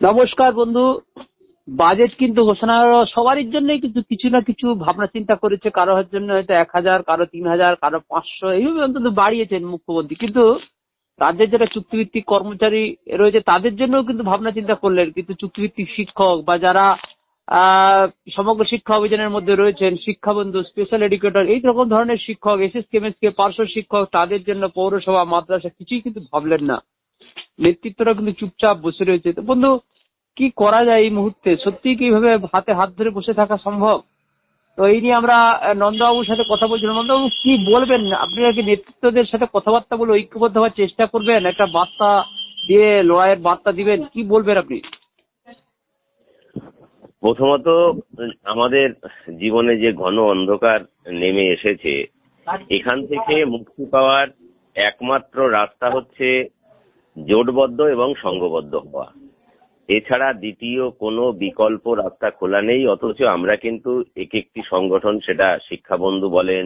নমস্কার বন্ধু। বাজেট কিন্তু ঘোষণা সবারই জন্যই কিন্তু কিছু না কিছু ভাবনা চিন্তা করেছে। কারোর জন্য হয়তো এক হাজার, কারও তিন হাজার, কারও পাঁচশো, এইভাবে অন্তত বাড়িয়েছেন মুখ্যমন্ত্রী। কিন্তু রাজ্যের যারা চুক্তিভিত্তিক কর্মচারী রয়েছে, তাদের জন্যও কিন্তু ভাবনা চিন্তা করলেন। কিন্তু চুক্তিভিত্তিক শিক্ষক বা যারা সমগ্র শিক্ষা অভিযানের মধ্যে রয়েছেন, শিক্ষাবন্ধু স্পেশাল এডুকেটর এই রকম ধরনের শিক্ষক এস এস কে পার্শ্ব শিক্ষক, তাদের জন্য পৌরসভা, মাদ্রাসা কিছুই কিন্তু ভাবলেন না। নেতৃত্বরা কিন্তু চুপচাপ বসে রয়েছে। তো বন্ধু, কি করা যায় এই মুহূর্তে? সত্যি কি এইভাবে হাতে হাত ধরে বসে থাকা সম্ভব? তো এই নিয়ে আমরা নন্দবাবুর সাথে কথা বলছিলাম। নন্দবাবু, কি বলবেন? আপনি কি নেতৃত্বদের সাথে কথাবার্তা বলে ঐক্যবদ্ধ হওয়ার চেষ্টা করবেন? একটা বার্তা দিয়ে, লড়াইয়ের বার্তা দিবেন? কি বলবেন আপনি? প্রথমত, আমাদের জীবনে যে ঘন অন্ধকার নেমে এসেছে, এখান থেকে মুক্তি পাওয়ার একমাত্র রাস্তা হচ্ছে জোটবদ্ধ এবং সংঘবদ্ধ হওয়া। এছাড়া দ্বিতীয় কোনো বিকল্প রাস্তা খোলা নেই, অথচ আমরা কিন্তু এক একটি সংগঠন, সেটা শিক্ষাবন্ধু বলেন,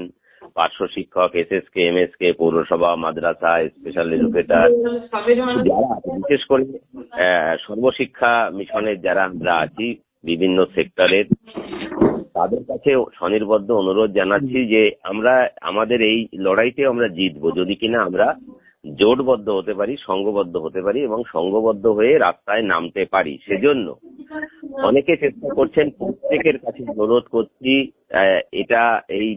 পার্শ্ব শিক্ষক S S K M S K পৌরসভা, মাদ্রাসা, স্পেশাল এডুকেটার, যারা বিশেষ করে সর্বশিক্ষা মিশনের যারা আমরা আছি, বিভিন্ন সেক্টরের, তাদের কাছে স্বনির্বদ্ধ অনুরোধ জানাচ্ছি যে আমরা, আমাদের এই লড়াইতে আমরা জিতবো। যদি কিনা আমরা জোটবদ্ধ হতে পারি সংঘবদ্ধ হতে পারি এবং সংঘবদ্ধ হয়ে রাস্তায় নামতে পারি। সেজন্য অনেকে চেষ্টা করছেন, প্রত্যেকের কাছে অনুরোধ করছি এটা এই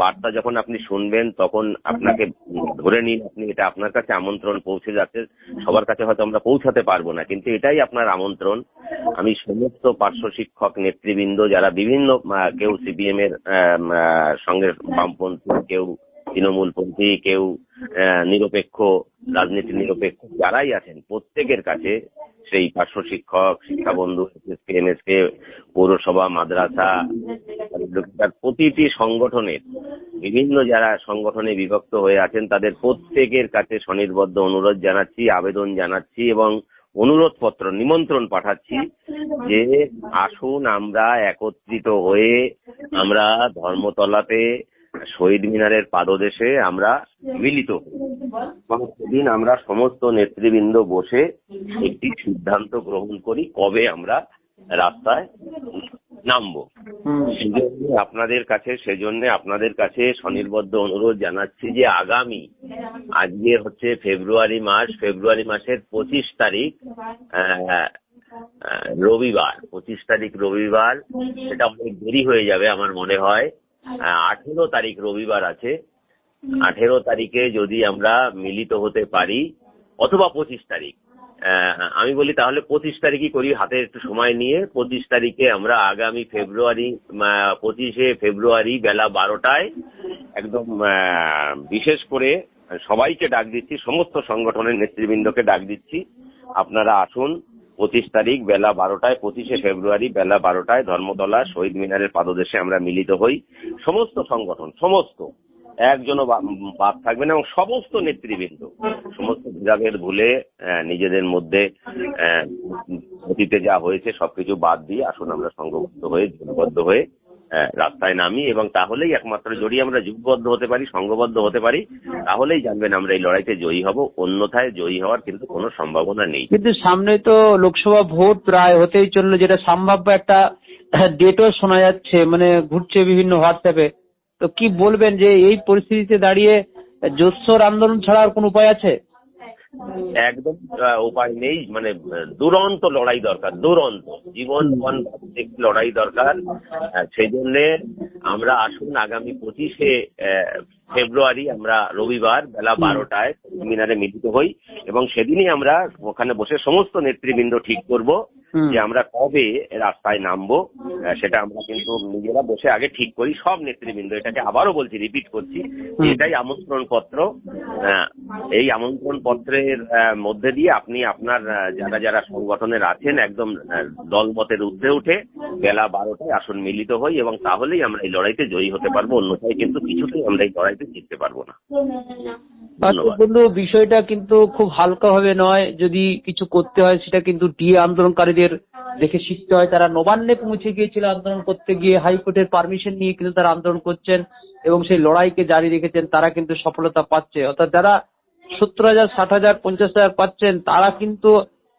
বার্তা যখন আপনি শুনবেন, তখন আপনাকে ধরে নিন আপনি এটা আপনার কাছে আমন্ত্রণ পৌঁছে যাচ্ছে, সবার কাছে হয়তো আমরা পৌঁছাতে পারব না, কিন্তু এটাই আপনার আমন্ত্রণ। আমি সমস্ত পার্শ্ব শিক্ষক, নেতৃবৃন্দ, যারা বিভিন্ন কেউ সিপিএম এর সঙ্গে বামপন্থী, কেউ তৃণমূলপন্থী কেউ নিরপেক্ষ রাজনীতি নিরপেক্ষ যারাই আছেন, প্রত্যেকের কাছে সেই পার্শ্ব শিক্ষক এসএসকে এমএসকে পৌরসভা, মাদ্রাসা, তার প্রতিটি সংগঠনের, বিভিন্ন যারা সংগঠনে বিভক্ত হয়ে আছেন, তাদের প্রত্যেকের কাছে স্বনির্বদ্ধ অনুরোধ জানাচ্ছি, আবেদন জানাচ্ছি এবং অনুরোধ পত্র নিমন্ত্রণ পাঠাচ্ছি যে আসুন আমরা একত্রিত হয়ে আমরা ধর্মতলাতে শহীদ মিনারের পাদদেশে আমরা মিলিত সেদিন আমরা সমস্ত নেতৃবৃন্দ বসে একটি সিদ্ধান্ত গ্রহণ করি কবে আমরা রাস্তায় নামবো। সেজন্য আপনাদের কাছে সেজন্য আপনাদের কাছে স্বনির্বদ্ধ অনুরোধ জানাচ্ছি যে আগামী আজকে হচ্ছে ফেব্রুয়ারি মাস ফেব্রুয়ারি মাসের পঁচিশ তারিখ রবিবার। পঁচিশ তারিখ রবিবার সেটা অনেক দেরি হয়ে যাবে আমার মনে হয়। আঠেরো তারিখ রবিবার আছে। আঠেরো তারিখে যদি আমরা মিলিত হতে পারি অথবা পঁচিশ তারিখ। আমি বলি তাহলে পঁচিশ তারিখই করি হাতে একটু সময় নিয়ে। পঁচিশ তারিখে আমরা আগামী ফেব্রুয়ারি পঁচিশে ফেব্রুয়ারি বেলা বারোটায় একদম বিশেষ করে সবাইকে ডাক দিচ্ছি সমস্ত সংগঠনের নেতৃবৃন্দকে ডাক দিচ্ছি। আপনারা আসুন পঁচিশ তারিখ বেলা বারোটায়, পঁচিশে ফেব্রুয়ারি বেলা বারোটায় ধর্মতলা শহীদ মিনারের পাদদেশে আমরা মিলিত হই। সমস্ত সংগঠন, সমস্ত। একজন বাদ থাকবে না এবং সমস্ত নেতৃবৃন্দ, সমস্ত বিভাগের ভুলে নিজেদের মধ্যে অতীতে যা হয়েছে সবকিছু বাদ দিয়ে আসুন আমরা সংঘবদ্ধ হয়ে, জোটবদ্ধ হয়ে রাস্তায় নামি এবং তাহলেই একমাত্র যদি আমরা যুগবদ্ধ হতে পারি সংঘবদ্ধ হতে পারি, তাহলেই জানবেন আমরা এই লড়াইতে জয়ী হব, অন্যথায় জয়ী হওয়ার কিন্তু কোনো সম্ভাবনা নেই। কিন্তু সামনে তো লোকসভা ভোট প্রায় হতেই চলল, যেটা সম্ভাব্য একটা ডেটও শোনা যাচ্ছে মানে ঘুরছে বিভিন্ন হোয়াটসঅ্যাপে। তো কি বলবেন যে এই পরিস্থিতিতে দাঁড়িয়ে জোৎসর আন্দোলন ছাড়া আর কোন উপায় আছে? একদম উপায় নেই মানে দুরন্ত লড়াই দরকার, দুরন্ত, জীবন একটি লড়াই দরকার। সেই জন্য আমরা আসুন আগামী পঁচিশে ফেব্রুয়ারি আমরা রবিবার বেলা বারোটায় মিনারে মিলিত হই এবং সেদিনই আমরা ওখানে বসে সমস্ত নেতৃবৃন্দ ঠিক করব যে আমরা কবে রাস্তায় নামবো সেটা আমরা কিন্তু নিজেরা বসে আগে ঠিক করি। সব নেতৃবৃন্দ এটাকে আবারও বলছি রিপিট করছি এটাই আমন্ত্রণ পত্র এই আমন্ত্রণ পত্রের মধ্যে দিয়ে আপনি আপনার যারা যারা সংগঠনের আছেন একদম দলমতের ঊর্ধ্বে উঠে বেলা বারোটায় আসন মিলিত হই এবং তাহলেই আমরা এই লড়াইতে জয়ী হতে পারব। অন্যথায় কিন্তু কিছুতেই আমরা এই লড়াইতে জিততে পারব না। আচ্ছা বন্ধু বিষয়টা কিন্তু খুব হালকা ভাবে নয়। যদি কিছু করতে হয় সেটা কিন্তু ডিএ আন্দোলনকারীদের দেখে শিখতে হয়। তারা নবান্নে পৌঁছে গিয়েছিল আন্দোলন করতে গিয়ে হাইকোর্টের পারমিশন নিয়ে কিন্তু তারা আন্দোলন করছেন এবং সেই লড়াইকে জারি রেখেছেন তারা কিন্তু সফলতা পাচ্ছে। অর্থাৎ যারা সত্তর হাজার ষাট হাজার পঞ্চাশ হাজার পাচ্ছেন তারা কিন্তু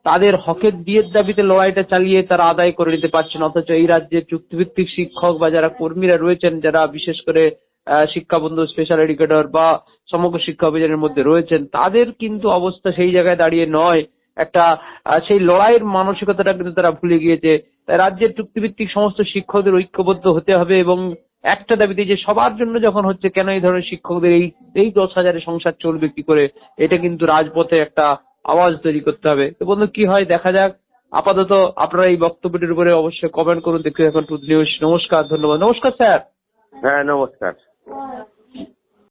তাদের হকের বিয়ের দাবিতে লড়াইটা চালিয়ে তারা আদায় করে নিতে পারছেন। অথচ এই রাজ্যের চুক্তিভিত্তিক শিক্ষক বা যারা কর্মীরা রয়েছেন যারা বিশেষ করে আহ, শিক্ষাবন্ধু স্পেশাল এডুকেটর বা সমগ্র শিক্ষা অভিযানের মধ্যে রয়েছেন তাদের কিন্তু অবস্থা সেই জায়গায় দাঁড়িয়ে নয়। একটা সেই লড়াইয়ের মানসিকতাটা কিন্তু তারা ভুলে গিয়েছে। রাজ্যের চুক্তিভিত্তিক সমস্ত শিক্ষকদের ঐক্যবদ্ধ হতে হবে এবং একটা দাবিতে যে সবার জন্য যখন হচ্ছে কেন এই ধরনের শিক্ষকদের এই এই দশ হাজারের সংসার চলবে কি করে এটা কিন্তু রাজপথে একটা আওয়াজ তৈরি করতে হবে। তো বন্ধু কি হয়? দেখা যাক। আপাতত আপনারা এই বক্তব্যটির উপরে অবশ্যই কমেন্ট করুন। দেখতে এখন নমস্কার ধন্যবাদ। নমস্কার স্যার। হ্যাঁ নমস্কার। One.